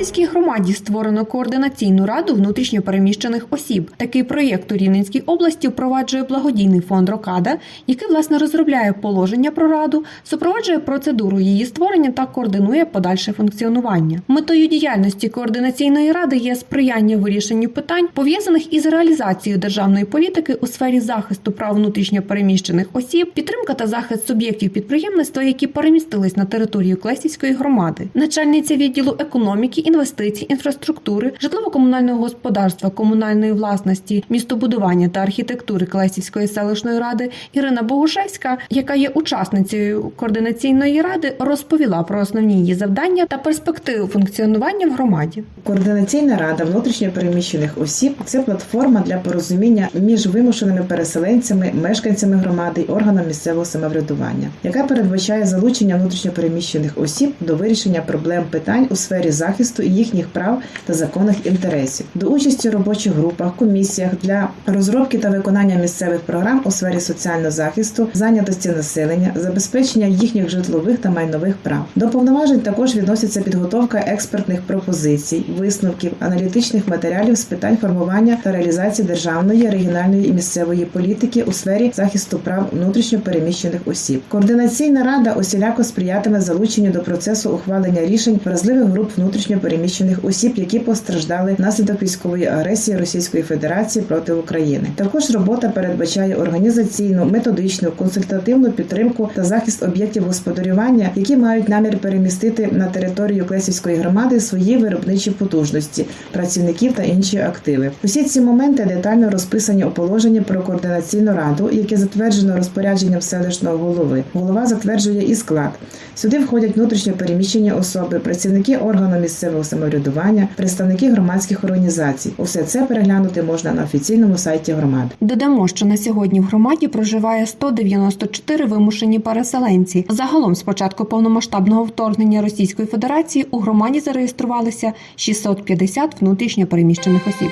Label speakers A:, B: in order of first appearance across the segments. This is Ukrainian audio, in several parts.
A: У громаді створено координаційну раду внутрішньопереміщених осіб. Такий проєкт у Рівненській області впроваджує благодійний фонд Рокада, який власне розробляє положення про раду, супроводжує процедуру її створення та координує подальше функціонування. Метою діяльності координаційної ради є сприяння вирішенню питань, пов'язаних із реалізацією державної політики у сфері захисту прав внутрішньопереміщених осіб, підтримка та захист суб'єктів підприємництва, які перемістились на територію Клесівської громади. Начальниця відділу економіки, інвестицій, інфраструктури, житлово-комунального господарства, комунальної власності, містобудування та архітектури Клесівської селищної ради Ірина Богушевська, яка є учасницею координаційної ради, розповіла про основні її завдання та перспективи функціонування в громаді.
B: Координаційна рада внутрішньо переміщених осіб це платформа для порозуміння між вимушеними переселенцями, мешканцями громади і органами місцевого самоврядування, яка передбачає залучення внутрішньо переміщених осіб до вирішення проблем питань у сфері захисту їхніх прав та законних інтересів, до участі в робочих групах, комісіях для розробки та виконання місцевих програм у сфері соціального захисту, зайнятості населення, забезпечення їхніх житлових та майнових прав. До повноважень також відноситься підготовка експертних пропозицій, висновків, аналітичних матеріалів з питань формування та реалізації державної, регіональної і місцевої політики у сфері захисту прав внутрішньо переміщених осіб. Координаційна рада усіляко сприятиме залученню до процесу ухвалення рішень вразливих груп внутрішньо переміщених осіб, які постраждали внаслідок військової агресії Російської Федерації проти України. Також робота передбачає організаційну, методичну, консультативну підтримку та захист об'єктів господарювання, які мають намір перемістити на територію Клесівської громади свої виробничі потужності, працівників та інші активи. Усі ці моменти детально розписані у положенні про координаційну раду, яке затверджено розпорядженням селищного голови. Голова затверджує і склад. Сюди входять внутрішньо переміщені особи, працівники органу місцевого самоврядування, представники громадських організацій. Усе це переглянути можна на офіційному сайті громади.
A: Додамо, що на сьогодні в громаді проживає 194 вимушені переселенці. Загалом, з початку повномасштабного вторгнення Російської Федерації, у громаді зареєструвалися 650 внутрішньо переміщених осіб.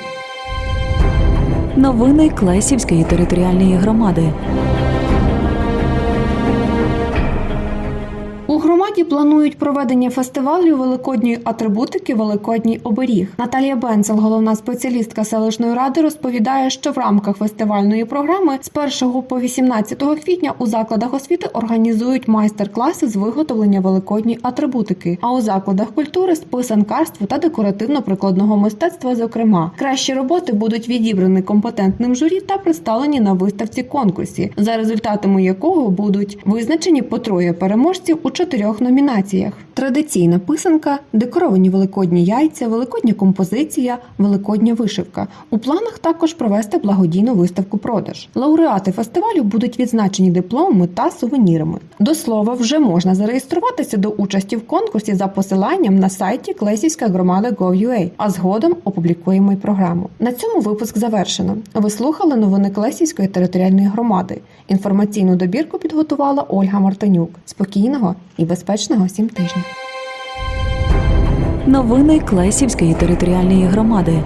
C: Новини Клесівської територіальної громади.
A: У громаді планують проведення фестивалю великодньої атрибутики Великодній оберіг. Наталія Бенцел, головна спеціалістка селищної ради, розповідає, що в рамках фестивальної програми з 1 по 18 квітня у закладах освіти організують майстер-класи з виготовлення великодньої атрибутики. А у закладах культури з писанкарства та декоративно-прикладного мистецтва. Зокрема, кращі роботи будуть відібрані компетентним журі та представлені на виставці конкурсі, за результатами якого будуть визначені по троє переможців у чотирьох номінаціях: традиційна писанка, декоровані великодні яйця, великодня композиція, великодня вишивка. У планах також провести благодійну виставку продаж. Лауреати фестивалю будуть відзначені дипломами та сувенірами. До слова, вже можна зареєструватися до участі в конкурсі за посиланням на сайті Клесівська громада Gov.ua, а згодом опублікуємо й програму. На цьому випуск завершено. Ви слухали новини Клесівської територіальної громади. Інформаційну добірку підготувала Ольга Мартинюк. Спокійного і безпечного всім тижня.
C: Новини Клесівської територіальної громади.